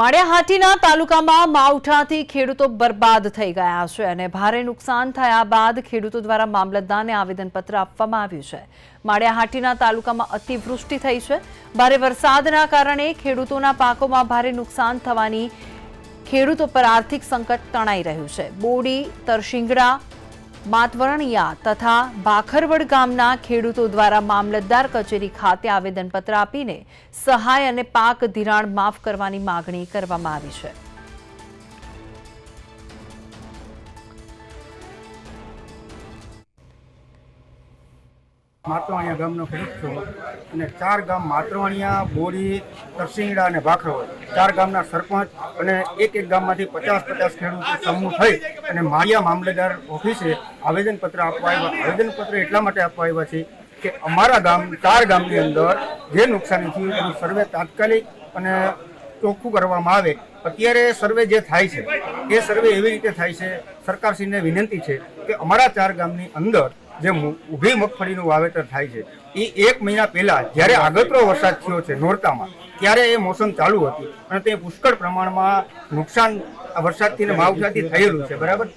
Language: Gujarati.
માળિયાહાટીના તાલુકામાં માવઠાથી ખેડૂતો બરબાદ થઈ ગયા છે અને ભારે નુકસાન થયા બાદ ખેડૂતો દ્વારા મામલતદારને આવેદનપત્ર આપવામાં આવ્યું છે. માળિયાહાટીના તાલુકામાં અતિવૃષ્ટિ થઈ છે. ભારે વરસાદના કારણે ખેડૂતોના પાકોમાં ભારે નુકસાન થવાની ખેડૂતો પર આર્થિક સંકટ તણાઈ રહ્યું છે. બોડી, તરશિંગડા માતવરણિયા તથા ભાખરવડ ગામના ખેડૂતો દ્વારા મામલતદાર કચેરી ખાતે આવેદનપત્ર આપીને સહાય અને પાક ધિરાણ માફ કરવાની માગણી કરવામાં આવી છે. માતવાણીયા ગામનો ખેડૂત છું અને ચાર ગામ માતવાણીયા, બોરી, તરસિંગડા અને ભાખરવડ ચાર ગામના સરપંચ અને એક એક ગામમાંથી પચાસ પચાસ ખેડૂતો સમૂહ થઈ અને માળિયા મામલેદાર ઓફિસે આવેદનપત્ર આપવા આવ્યા. આવેદનપત્ર એટલા માટે આપવા આવ્યા છે કે અમારા ગામ, ચાર ગામની અંદર જે નુકસાની થયું એનું સર્વે તાત્કાલિક અને ચોખ્ખું કરવામાં આવે. અત્યારે સર્વે જે થાય છે, એ સર્વે એવી રીતે થાય છે, સરકારશ્રીને વિનંતી છે કે અમારા ચાર ગામની અંદર જે ઊભી મગફળીનું વાવેતર થાય છે, એ એક મહિના પહેલા જ્યારે આગતરો વરસાદ થયો છે નોરતામાં, ત્યારે એ મોસમ ચાલુ હતું. અને તે પુષ્કળ પ્રમાણમાં નુકસાન વરસાદથી ને માવઠાથી થયેલું છે, બરાબર?